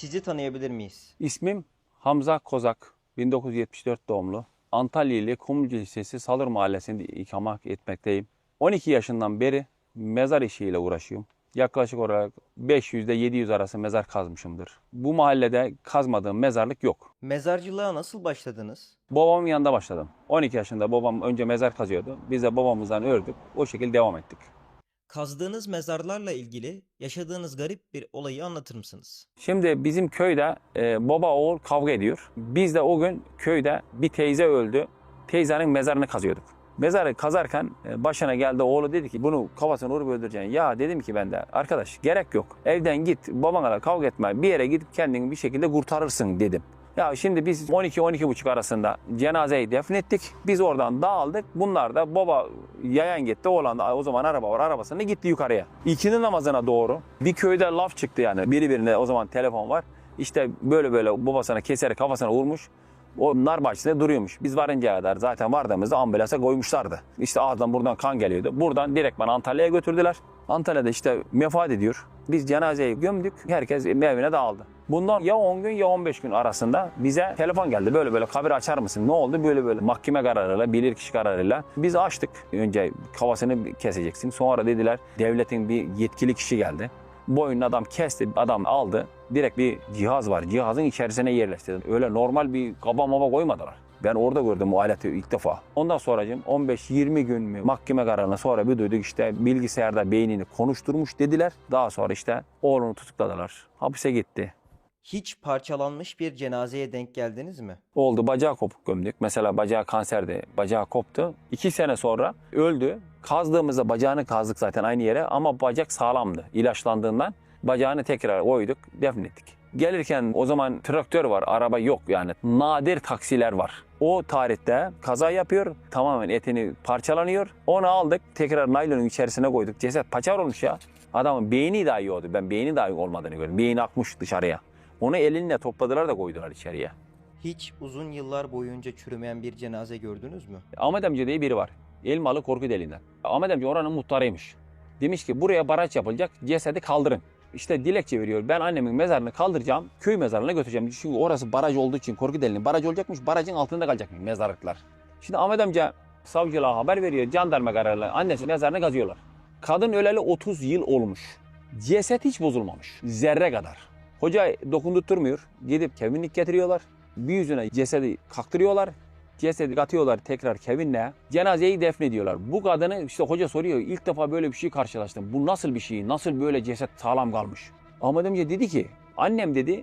Sizi tanıyabilir miyiz? İsmim Hamza Kozak, 1974 doğumlu. Antalya ili Kumluca Lisesi Salır Mahallesi'nde ikamet etmekteyim. 12 yaşından beri mezar işiyle uğraşıyorum. Yaklaşık olarak 500 ile 700 arası mezar kazmışımdır. Bu mahallede kazmadığım mezarlık yok. Mezarcılığa nasıl başladınız? Babamın yanında başladım. 12 yaşında babam önce mezar kazıyordu. Biz de babamızdan ördük. O şekilde devam ettik. Kazdığınız mezarlarla ilgili yaşadığınız garip bir olayı anlatır mısınız? Şimdi bizim köyde e, baba oğul kavga ediyor. Biz de o gün köyde bir teyze öldü. Teyzenin mezarını kazıyorduk. Mezarı kazarken e, başına geldi oğlu dedi ki bunu kafasını vurup öldüreceksin. Ya dedim ki ben de arkadaş gerek yok. Evden git babana da kavga etme. Bir yere gidip kendini bir şekilde kurtarırsın dedim. Ya şimdi biz 12-12.30 arasında cenazeyi defnettik. Biz oradan dağıldık. Bunlar da baba yayan gitti. Oğlan da o zaman araba var arabasında gitti yukarıya. İkindi namazına doğru bir köyde laf çıktı yani. Biri birine o zaman telefon var. İşte böyle böyle babasına keserek kafasına vurmuş. O nar bahçesinde duruyormuş. Biz varıncaya kadar zaten vardığımızda ambulansa koymuşlardı. İşte ağızdan buradan kan geliyordu. Buradan direkt bana Antalya'ya götürdüler. Antalya'da işte vefat ediyor. Biz cenazeyi gömdük. Herkes evine dağıldı. Bundan ya 10 gün ya 15 gün arasında bize telefon geldi. Böyle böyle kabir açar mısın? Ne oldu? Böyle böyle mahkeme kararıyla, bilirkişi kararıyla biz açtık. Önce kafasını keseceksin. Sonra dediler devletin bir yetkili kişi geldi. Boynunu adam kesti, adam aldı. Direkt bir cihaz var. Cihazın içerisine yerleştirdi. Öyle normal bir kaba maba koymadılar. Ben orada gördüm o aleti ilk defa. Ondan sonracığım 15-20 gün mü mahkeme kararına sonra bir duyduk işte bilgisayarda beynini konuşturmuş dediler. Daha sonra işte oğlunu tutukladılar. Hapise gitti. Hiç parçalanmış bir cenazeye denk geldiniz mi? Oldu bacağı kopuk gömdük. Mesela bacağı kanserdi. Bacağı koptu. İki sene sonra öldü. Kazdığımızda bacağını kazdık zaten aynı yere ama bacak sağlamdı. İlaçlandığından bacağını tekrar koyduk, defnettik. Gelirken o zaman traktör var, araba yok yani. Nadir taksiler var. O tarihte kaza yapıyor, tamamen etini parçalanıyor. Onu aldık, tekrar naylonun içerisine koyduk. Ceset paçar olmuş ya. Adamın beyni dahi yoktu. Ben beyni dahi olmadığını gördüm. Beyni akmış dışarıya. Onu elinle topladılar da koydular içeriye. Hiç uzun yıllar boyunca çürümeyen bir cenaze gördünüz mü? Ahmet amca diye biri var. Elmalı Korkuteli'nden. Ahmet amca oranın muhtarıymış. Demiş ki buraya baraj yapılacak cesedi kaldırın. İşte dilekçe veriyor. Ben annemin mezarını kaldıracağım. Köy mezarına götüreceğim. Çünkü orası baraj olduğu için Korkuteli'nin baraj olacakmış. Barajın altında kalacakmış mezarlıklar. Şimdi Ahmet amca savcılığa haber veriyor. Jandarma kararıyla annesi mezarını kazıyorlar. Kadın öleli 30 yıl olmuş. Ceset hiç bozulmamış. Zerre kadar. Hoca dokundurtturmuyor. Gidip kevinlik getiriyorlar. Bir yüzüne cesedi kaktırıyorlar. Cesedi katıyorlar tekrar kevinle. Cenazeyi defnediyorlar. Bu kadını işte hoca soruyor. İlk defa böyle bir şey karşılaştım. Bu nasıl bir şey? Nasıl böyle ceset sağlam kalmış? Ahmet amca dedi ki annem dedi